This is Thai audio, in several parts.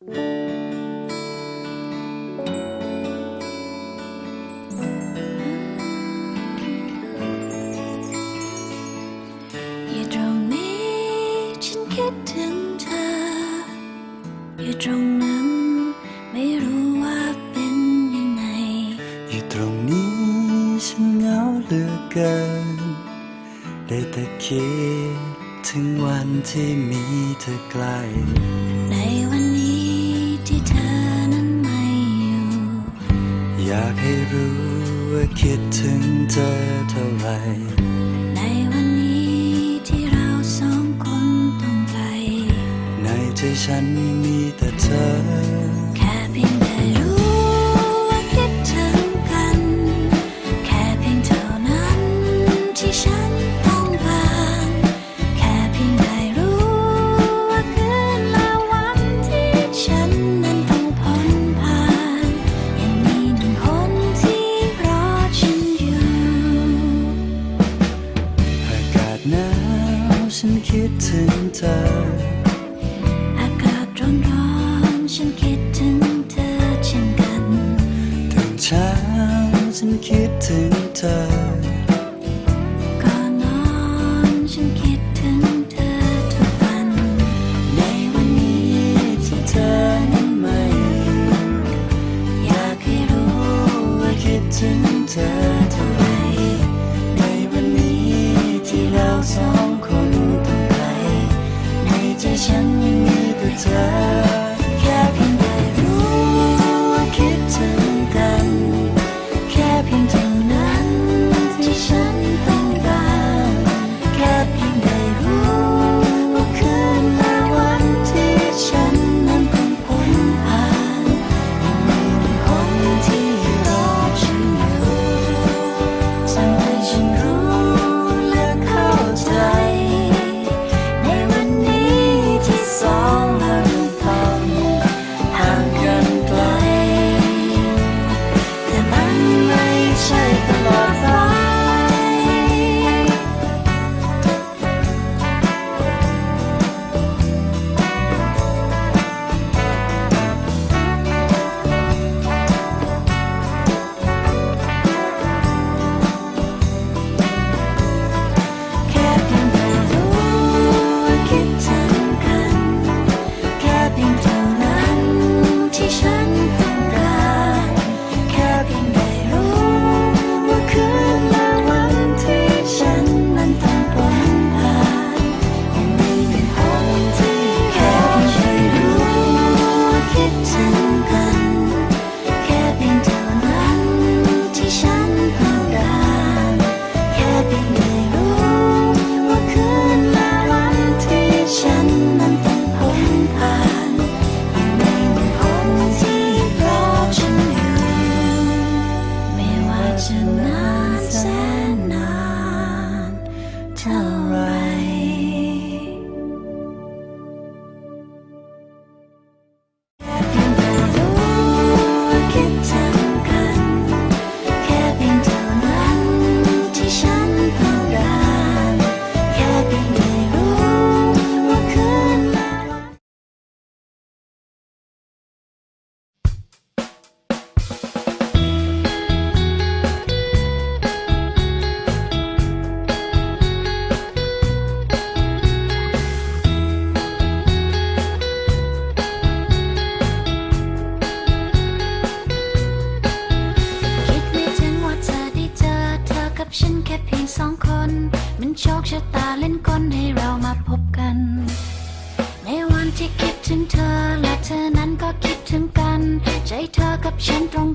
อยู่ตรงนี้ฉันคิดถึงเธอ อยู่ตรงนั้นไม่รู้ว่าเป็นยังไง อยู่ตรงนี้ฉันเหงาเหลือเกิน ได้แต่คิดถึงวันที่มีเธอใกล้ในวัน ธอนั้นไม่อยู่ อยากให้รู้ว่าคิดถึงเธอเท่าไหร่ในวันนี้ที่เราสองคนต้องไปในใจฉันมีแต่เธอ อากาศร้อนร้อนฉันคิดถึงเธอเช่นกันตื่เช้าฉันคิดถึงเธอ Yeah. 天ับฉันแค่เพียงสองคน มันโชคชะตาเล่นกลให้เรามาพบกัน ในวันที่คิดถึงเธอและเธอนั้นก็คิดถึงกัน ใจเธอกับฉันตรง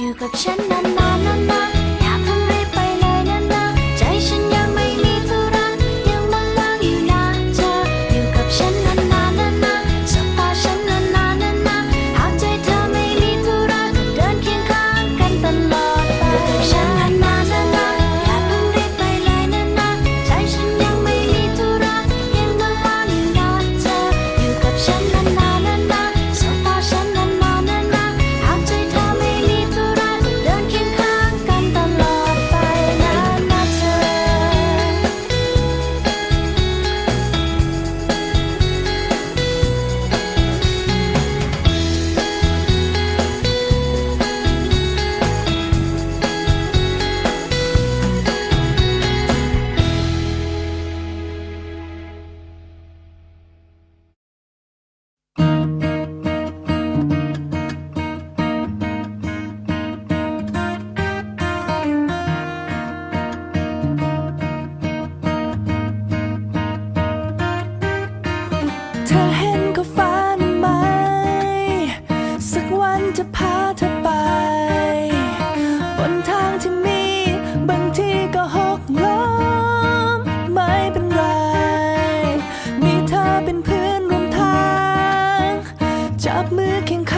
อยู่กับฉันนานๆนาน จับมือเคียงข้าง